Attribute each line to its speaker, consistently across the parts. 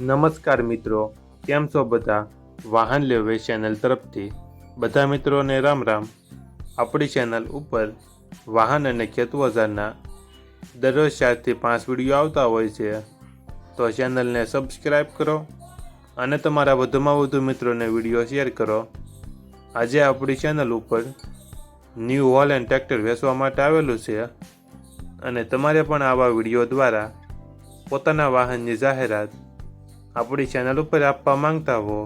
Speaker 1: નમસ્કાર મિત્રો, કેમ છો બધા? વાહન લેવે ચેનલ તરફથી બધા મિત્રોને રામ રામ. આપણી ચેનલ ઉપર વાહન અને ખેત ઓજારના દરરોજ ચારથી પાંચ વીડિયો આવતા હોય છે. તો ચેનલને સબસ્ક્રાઈબ કરો અને તમારા વધુમાં વધુ મિત્રોને વીડિયો શેર કરો. આજે આપણી ચેનલ ઉપર ન્યૂ હોલેન્ડ ટ્રેક્ટર વેચવા માટે આવેલું છે અને તમારે પણ આવા વીડિયો દ્વારા પોતાના વાહનની જાહેરાત આપણી ચેનલ ઉપર આપવા માંગતા હો,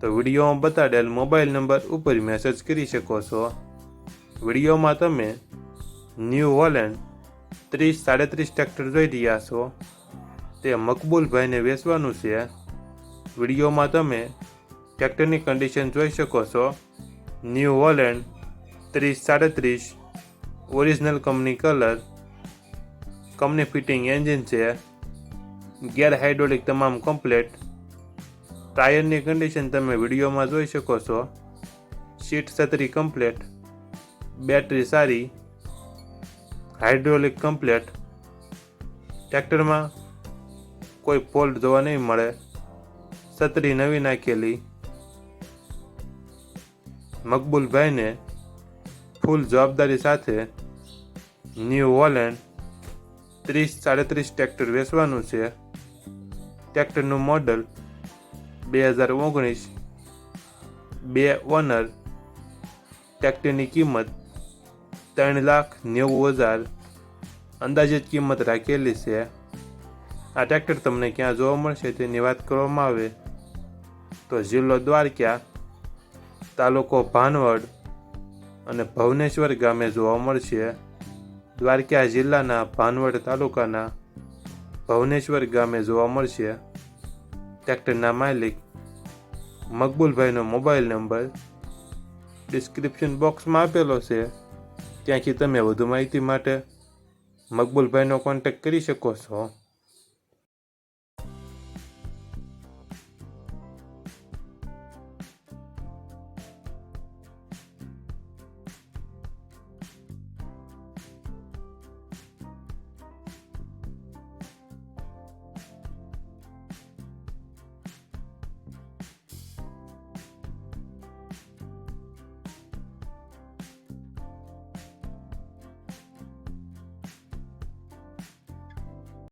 Speaker 1: તો વિડીયોમાં બતાડેલ મોબાઈલ નંબર ઉપર મેસેજ કરી શકો છો. વિડીયોમાં તમે ન્યૂ હોલેન્ડ ત્રીસ સાડત્રીસ ટ્રેક્ટર જોઈ રહ્યા છો. તે મકબૂલભાઈને વેચવાનું છે. વિડીયોમાં તમે ટ્રેક્ટરની કન્ડિશન જોઈ શકો છો. ન્યૂ હોલેન્ડ ત્રીસ સાડત્રીસ original company colour company fitting engine છે. ગેર હાઇડ્રોલિક તમામ કમ્પ્લેટ. ટાયરની કન્ડિશન તમે વિડીયોમાં જોઈ શકો છો. સીટ છત્રી કમ્પ્લેટ. બેટરી સારી. Hydraulic complete. ટ્રેક્ટરમાં કોઈ ફોલ્ટ જોવા નહીં મળે. છત્રી નવી નાખેલી. મકબૂલભાઈને ફૂલ જવાબદારી સાથે ન્યૂ હોલેન્ડ ત્રીસ, સાડત્રીસ ટ્રેક્ટર વેચવાનું છે. ટ્રેક્ટરનું મોડલ બે હજાર ઓગણીસ, બે ઓનર ટ્રેક્ટરની કિંમત ત્રણ લાખ નેવું હજાર, અંદાજિત કિંમત રાખેલી છે. આ ટ્રેક્ટર તમને ક્યાં જોવા મળશે તેની વાત કરવામાં આવે. તો જિલ્લો દ્વારકા, તાલુકો ભાનવડ અને ભવનેશ્વર ગામે જોવા મળશે. દ્વારકા જિલ્લાના ભાનવડ તાલુકાના ભવનેશ્વર ગામે જોવા મળશે. ટ્રેક્ટરના માલિક મકબૂલભાઈનો મોબાઈલ નંબર ડિસ્ક્રિપ્શન બોક્સમાં આપેલો છે. ત્યાંથી તમે વધુ માહિતી માટે મકબૂલભાઈનો કોન્ટેક્ટ કરી શકો છો.